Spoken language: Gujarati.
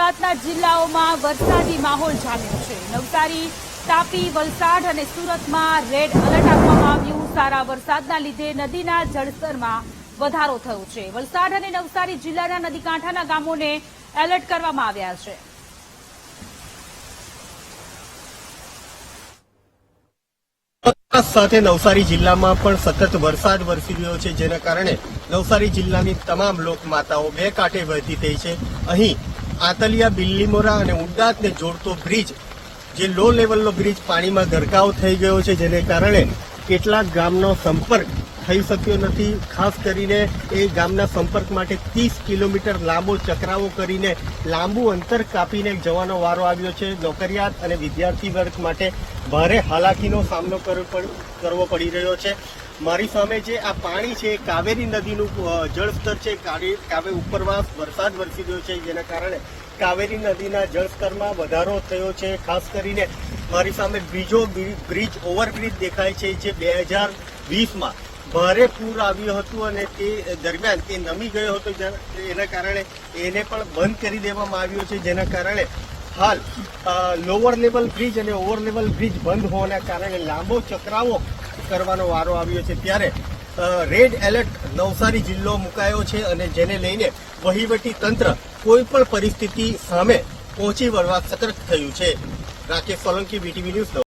ગુજરાતના જિલ્લાઓમાં વરસાદી માહોલ જામ્યો છે. નવસારી, તાપી, વલસાડ અને સુરતમાં રેડ એલર્ટ આપવામાં આવ્યું. સારા વરસાદના લીધે નદીના જળસ્તરમાં વધારો થયો છે. વલસાડ અને નવસારી જિલ્લાના નદીકાંઠાના ગામોને એલર્ટ કરવામાં આવ્યા છે. સાથે નવસારી જિલ્લામાં પણ સતત વરસાદ વરસી રહ્યો છે, જેના કારણે નવસારી જિલ્લાની તમામ લોકમાતાઓ બે કાંઠે વહેતી થઈ છે. અહીં આતલિયા બિલ્લીમોરા અને ઉડાતને જોડતો બ્રિજ, જે લો લેવલનો બ્રિજ પાણીમાં ગરકાવ થઈ ગયો છે, જેને કારણે કેટલાક ગામનો સંપર્ક થઈ શક્યો નથી. ખાસ કરીને એ ગામના સંપર્ક માટે ત્રીસ કિલોમીટર લાંબો ચકરાવો કરીને લાંબુ અંતર કાપીને જવાનો વારો આવ્યો છે. નોકરિયાત અને વિદ્યાર્થી વર્ગ માટે ભારે હાલાકીનો સામનો કરવો પડ- કરવો પડી રહ્યો છે. મારી સામે જે આ પાણી છે, કાવેરી નદીનું જળસ્તર છે કાવે ઉપરવાસ, વરસાદ વરસી રહ્યો છે, જેના કારણે કાવેરી નદીના જળસ્તરમાં વધારો થયો છે. ખાસ કરીને મારી સામે બીજો બ્રિજ ઓવરબ્રિજ દેખાય છે, જે બે હજાર વીસમાં ભારે પૂર આવ્યું હતું અને તે દરમિયાન તે નમી ગયો હતો એના કારણે એને પણ બંધ કરી દેવામાં આવ્યો છે, જેના કારણે હાલ લોઅર લેવલ બ્રિજ અને ઓવર લેવલ બ્રિજ બંધ હોવાના કારણે લાંબો ચકરાવો કરવાનો વારો આવ્યો છે ત્યારે રેડ એલર્ટ નવસારી જિલ્લો મુકાયો છે અને જેને લઈને વહીવટી તંત્ર કોઈ પણ પરિસ્થિતિ સામે પહોંચી વળવા સતર્ક થયું છે. Rakesh Solanki VTV news